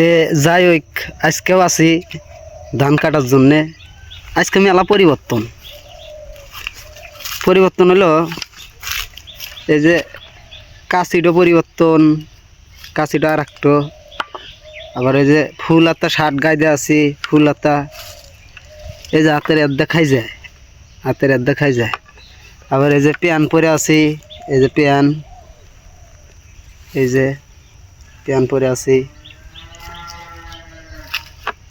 তে যাই হোক, আজকেও আছি ধান কাটার জন্যে। আজকে মেলা পরিবর্তন। পরিবর্তন হলো এই যে কাশিটা পরিবর্তন কাশিটা আর একটু আবার এই যে ফুল আত্মা শার্ট গাইতে আছি, ফুল আত্মা এই যে হাতের এর দেখাই যায়, হাতের এর দেখাই যায়। আবার এই যে প্যান পরে আছি, এই যে প্যান। এই যে প্যান পরে আছি।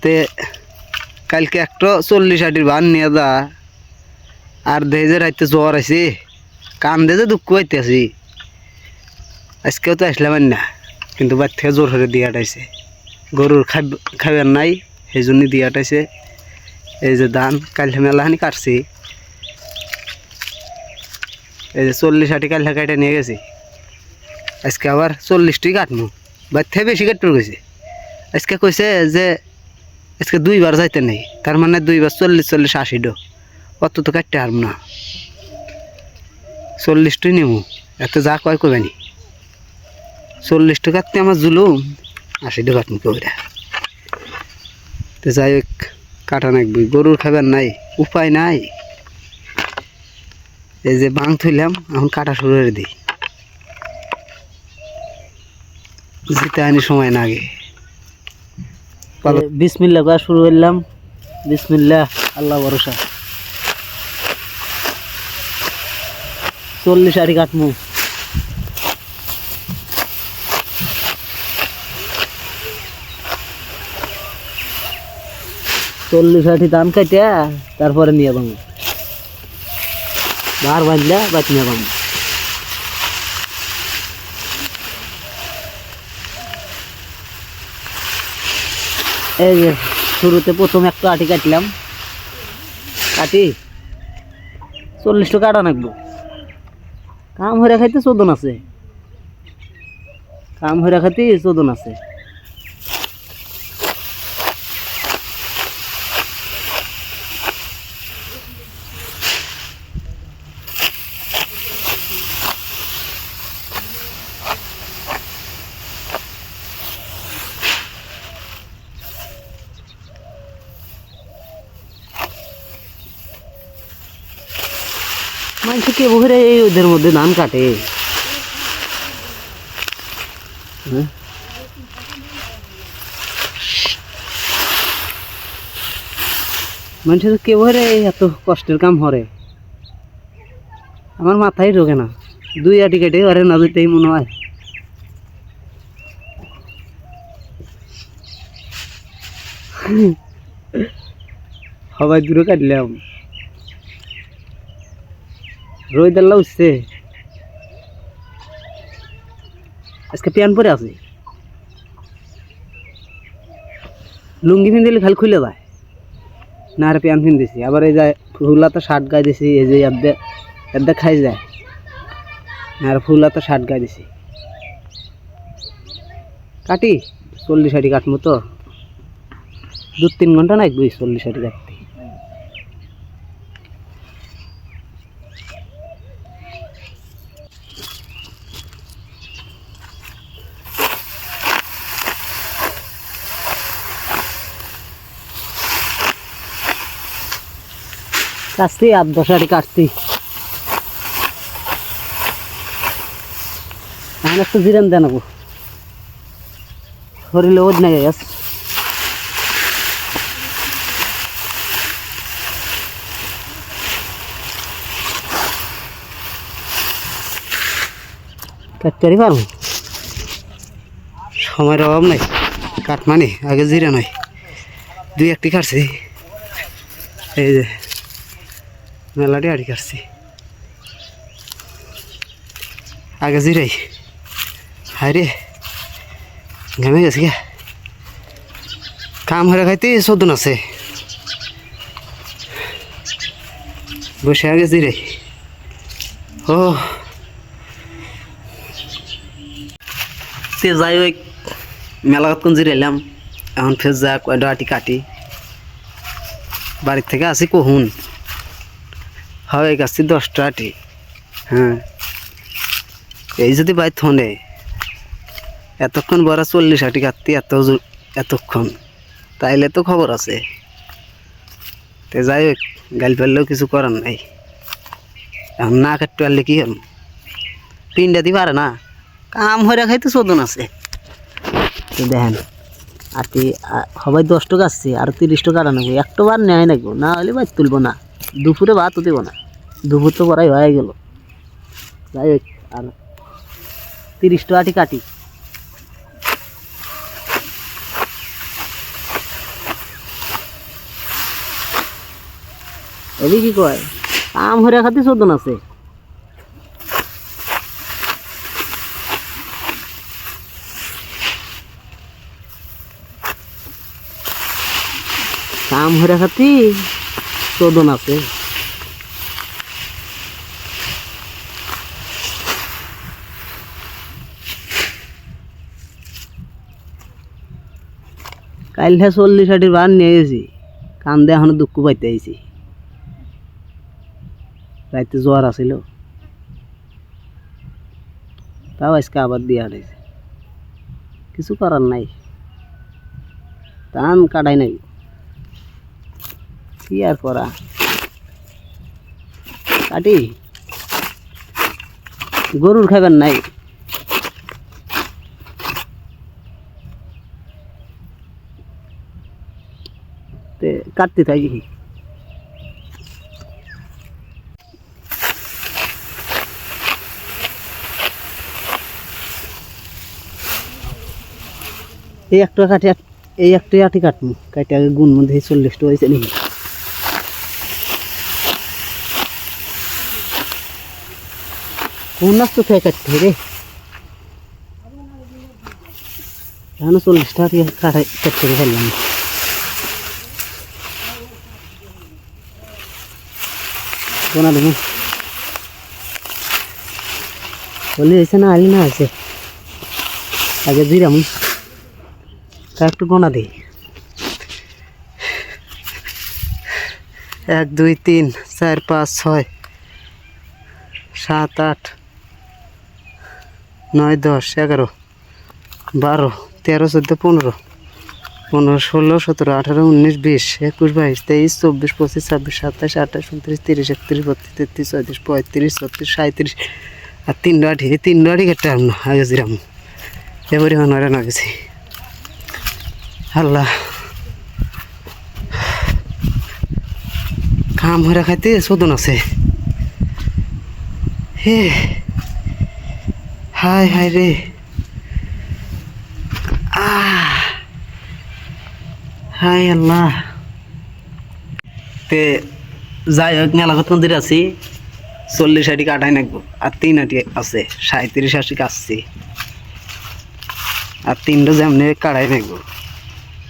তে কালকে একটা চল্লিশ আটির বান নিয়ে যা। আর দেহে যে রাইতে জ্বর আছি কান্দে যে দুঃখ পাইতে আছি আজকেও তো আসলাম না, কিন্তু বাড়ি থেকে জোর হয়ে দিয়ে আটাইছে গরুর খাব খাবার নাই, সেই জন্য দিয়ে আটাইছে এই যে ধান, কালকে মেলাখানি কাটছি। এই যে চল্লিশ আটি কালকে কাটে নিয়ে গেছি। আজকে আবার চল্লিশটি কাটমু। বাড়ি থেকে বেশি কাটতে গেছে। আজকে কইছে যে আজকে দুইবার যাইতে নেই। তার মানে দুইবার চল্লিশ চল্লিশ, আশি ডো। অত তো কাটতে পারব না। চল্লিশটাই নেব এত যা কয় কবে নি? চল্লিশ টাকা কাটতে আমার জুলুম। আশি টাকা কাটমু কবে তো যাই হোক, কাটা নাকবি। গরুর খাবার নাই, উপায় নাই। এই যে বাং থইলাম, এখন কাটা শুরু করে দিই। জিতে আনি সময় না আগে। বিসমিল্লা করা শুরু করলাম। বিসমিল্লা আল্লাহ ভরসা। চল্লিশ আড়ি কাটমু। চল্লিশ আটি ধান কাটে তারপরে নিয়ে যাব। বার বাঁধলে বাদ নিয়ে যাব। এই যে শুরুতে প্রথম একটা আটি কাটলাম। কাটি চল্লিশ টাকা আটা নাকবো। কাম হয়ে খাইতে চোদন আছে। কাম হয়ে খাইতে চোদন আছে। মানুষ কে বহরে ওদের মধ্যে ধান কাটে। হ্যাঁ? মানুষের কে বহরে এত কষ্টের কাম হরে আমার মাথায় ঢোকে না। দুই আটি কেটে ওরে না দিতেই মনে হয়। সবাই দূরে কাটলাম। রোদ আল্লাহ উঠছে। আজকে প্যান পরে আছে। লুঙ্গি পিন্ধিলে খালি খুলে যায়। না, আর প্যান পিন্ধিছি আবার এই যায় ফুলাতে শার্ট গায়ে দিছি এই যে এদ্দে খাই যায়। না, আর ফুলাতে শার্ট গায়ে দিছি কাটি, চল্লিশ আটি কাটমো তো। দু তিন ঘণ্টা না দুই চল্লিশ আটি কাটতে কাটছি, আট দশ আটি কাটছি। এখন একটু জিরান দেন শরীরে ওদ না গেছে কাটতে পারব? সময়ের অভাব নাই কাট মানে আগে জিরা নয় দুই একটি কাটছি। এই যে মেলাটি আড়ি কাটছি আগে জিরাই। হায় রে, ঘামে গেছে গে কাম হয়ে খাইতে চোদ্দন আছে। বসে আগে জিরাই। ও। তে যাই হোক, মেলা কতক্ষণ জিরাইলাম? এখন ফের যা কয়টা আটি কাটি। বাড়ির থেকে আসি কহুন হয় গাছটি দশটা আটি। হ্যাঁ। এই যদি বাই থনে, এতক্ষণ বড় চল্লিশ আটি কাটতি এত এতক্ষণ। তাইলে তো খবর আছে। তে যাই হোক গাল পারলেও কিছু করার নাই। এখন না কাটতে পারলে কি হল পিন্ডা দি পারে না। কাম হয়ে খাইতে চোদন আছে। তো দেখেন আর কি আ- সবাই দশ টাকা আসছে, আর তিরিশ টাকা আনা নেব একটা বার নেয় নাকবো না হলে ভাত তুলবো না। দুপুরে ভাতও দেবো না। দুপুর তো করাই হয়ে গেল। যাই হোক, আর তিরিশ টাকাটি কাটি। এবি কি কয়? কাম হরে খাতি চোদন আছে। কাম হরে খাতি চোদন আছে। কাইলে চল্লিশ ষাটির বার নিয়ে গেছি। কান্দে এখনও দুঃখ পাইতে আইছি। রাইতে জ্বর আছিল। তাও আজকে আবার দিয়ে হারাইছে কিছু করার নাই। টান কাটাই নাই। কি আর করা? কাটি? গরুর খাবেন নাই। তে, কাটতে থাকি। এই একটা কাটি, এই একটা আটি কাটমু। কাটে আগে গুণ মধ্যে চল্লিশটা হয়েছে নাকি? খেয়ে কাটতে রে চল্লিশটা না আলি না হয়েছে আগে দিলাম একটু গোনা দিই এক দুই তিন চার পাঁচ ছয় সাত আট নয় দশ, এগারো, বারো, তেরো, চোদ্দ, পনেরো পনেরো, ষোলো, সতেরো, আঠারো, উনিশ, বিশ, একুশ, বাইশ, তেইশ, চব্বিশ, পঁচিশ, ছাব্বিশ, সাতাশ, আঠাশ, উনত্রিশ, তিরিশ, একত্রিশ, বত্রিশ, তেত্রিশ, চৌত্রিশ, পঁয়ত্রিশ, ছত্রিশ সাঁত্রিশ আর তিন ডাটি তিন ডাটি কেটে আম না, আগে জিরাম। এবারে মনে না গেছি। আল্লাহ। কাম হয়ে খাইতে শোধন আছে। হে। হাই হাই রে। হাই আল্লাহ। তে যাই হোক মেলাঘত মন্দির আছি। চল্লিশ আটি কাটাই নাকবো, আর তিন আটি আছে সাঁত্রিশ আশি কাটছি। আর তিনটা যেমনি কাটাই নাকবো,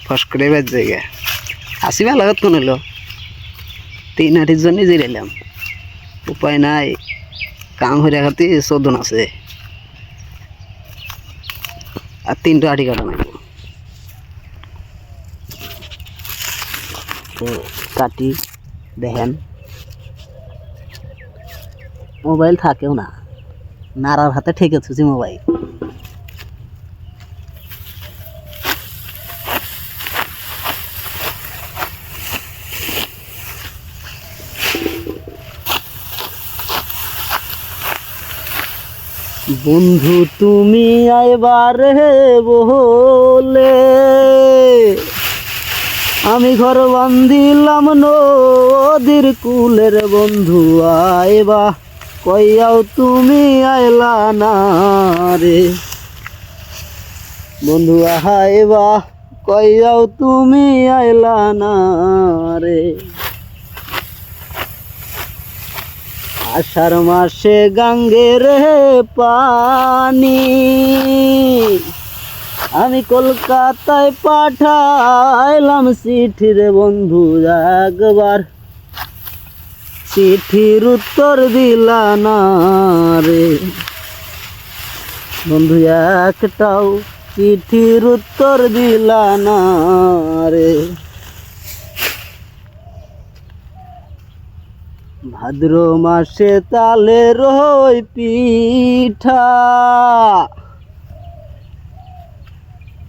ফস করে বেজ জায়গা আসি মেলাঘত কোন হলো। তিন আটির জন্যই জিরাইলাম। উপায় নাই। কাম হয়ে খাতে চোদন আছে। আর তিনটা আটি কাটা নেব তো কাটি, দেখেন। মোবাইল থাকেও না। নাড়ার হাতে ঠেকেছি মোবাইল। বন্ধু, তুমি আইবারে বলে আমি ঘর বান্ধিলাম নদীর কুলের বন্ধু, আইবা কইয়াও তুমি আইলা না রে। বন্ধু আইবা কইয়াও তুমি আইলা না রে। আষাঢ় মাসে গাঙ্গে রে পানি। আমি কলকাতায় পাঠাইলাম চিঠি রে বন্ধু একবার। চিঠির উত্তর দিলা না রে। বন্ধু, একটাও চিঠির উত্তর দিলা না রে। ভাদ্র মাসে তালে রই পিঠা।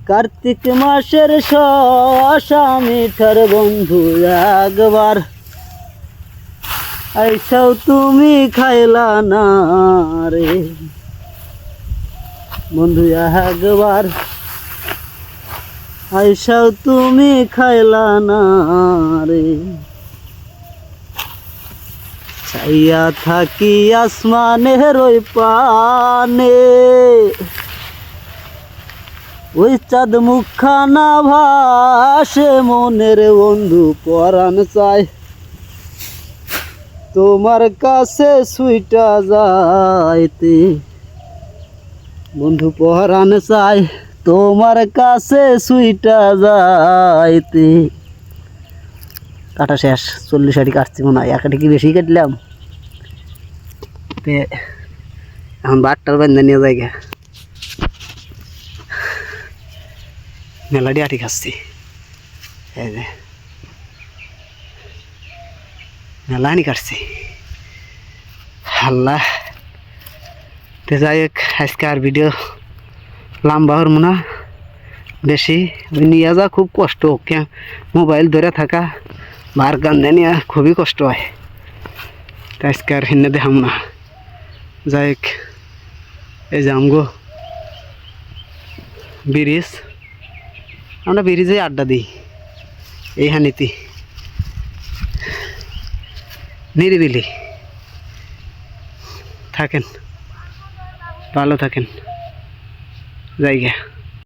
কার্তিক মাসের শশা মিঠার বন্ধু একবার। আইসাও তুমি খাইলা না রে। বন্ধু একবার। আইসাও তুমি খাইলা না রে। চাইয়া থাকি আসমানের ওই পানে ওই চাঁদ মুখখানা ভাসে, মনের বন্ধু পরাণ চায়। তোমার কাছে সুইটা যাইতে, বন্ধু পরাণ চায়। তোমার কাছে সুইটা যাইতে। কাটা শেষ, চল্লিশ আটি কাটছি মনে হয়, একাটি কি বেশি কাটলাম। তে এখন বাটটার বান্ধা নিয়ে যায় গে। মেলাডি আটি খাচ্ছি। এই যে। মেলানি কাটছি। আল্লাহ। তো যাই হোক, আজকে আর ভিডিও লম্বা হর না। বেশি। ওই নিয়ে যা খুব কষ্ট কে মোবাইল ধরে থাকা। বার গান খুবই কষ্ট হয়। আজকে আর দেখাম না। যাই এই যে আমগো ব্রিজ আমরা ব্রিজে আড্ডা দিই। এই হানিতি। নিরিবিলি থাকেন। ভালো থাকেন। জায়গা